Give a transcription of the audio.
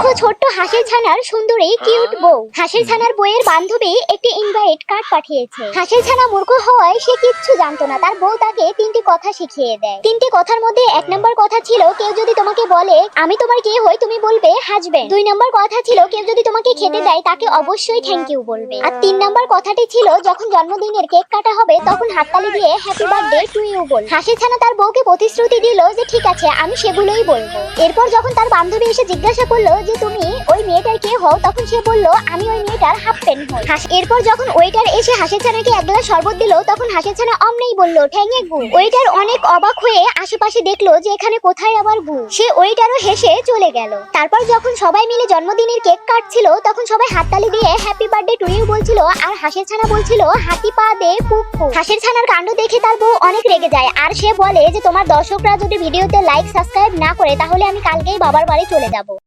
মূর্খ ছোট্ট হাঁসের ছানার সুন্দরী কিউট বউ। হাঁসের ছানার বইয়ের বান্ধবী একটি ইনভাইট কার্ড পাঠিয়েছে। হাঁসের ছানা মূর্খ হওয়ায় সে কিচ্ছু জানতো না। তার বউ তাকে তিনটি কথা শিখিয়ে দেয়। তিনটি কথার মধ্যে এক নম্বর কথা ছিল কেউ যদি তোমাকে বলে আমি তোমার কে হই? তুমি বলবে হাজবেন্ড। দুই নম্বর কথা ছিল কেউ যদি তোমাকে খেতে দেয় তাকে অবশ্যই থ্যাংক ইউ বলবে। আর তিন নম্বর কথাটি ছিল যখন জন্মদিনের কেক কাটা হবে তখন হাততালি দিয়ে হ্যাপি বার্থডে টু ইউ বল। হাসি ছানা তার বউকে প্রতিশ্রুতি দিল যে ঠিক আছে আমি সেগুলোই বলব। এরপর যখন তার বান্ধবী এসে জিজ্ঞাসা করল যে তুমি ওই মেয়েটার কে হও তখন সে বলল আমি ওই মেয়েটার হাফ পেন হই। হাস- এরপর যখন ওয়েটার এসে হাসের ছানাকে এক গ্লাস শরবত দিল তখন হাসের ছানা অমনেই বলল ঠ্যাঙে গু ওয়েটার অনেক অবাক হয়ে আশেপাশে দেখল যে এখানে কোথায় আবার গু সে ওয়েটারও হেসে চলে গেল। তারপর যখন সবাই মিলে জন্মদিনের কেক কাটছিল তখন সবাই হাততালি দিয়ে হ্যাপি বার্থডে টু ইউ বলছিল আর হাসের ছানা বলছিল হাতি পা দে পুক হাসের ছানার কাণ্ড দেখে তার বউ অনেক রেগে যায় আর সে বলে যে তোমার দর্শকরা যদি ভিডিওতে লাইক সাবস্ক্রাইব না করে তাহলে আমি কালকেই বাবার বাড়ি চলে যাব।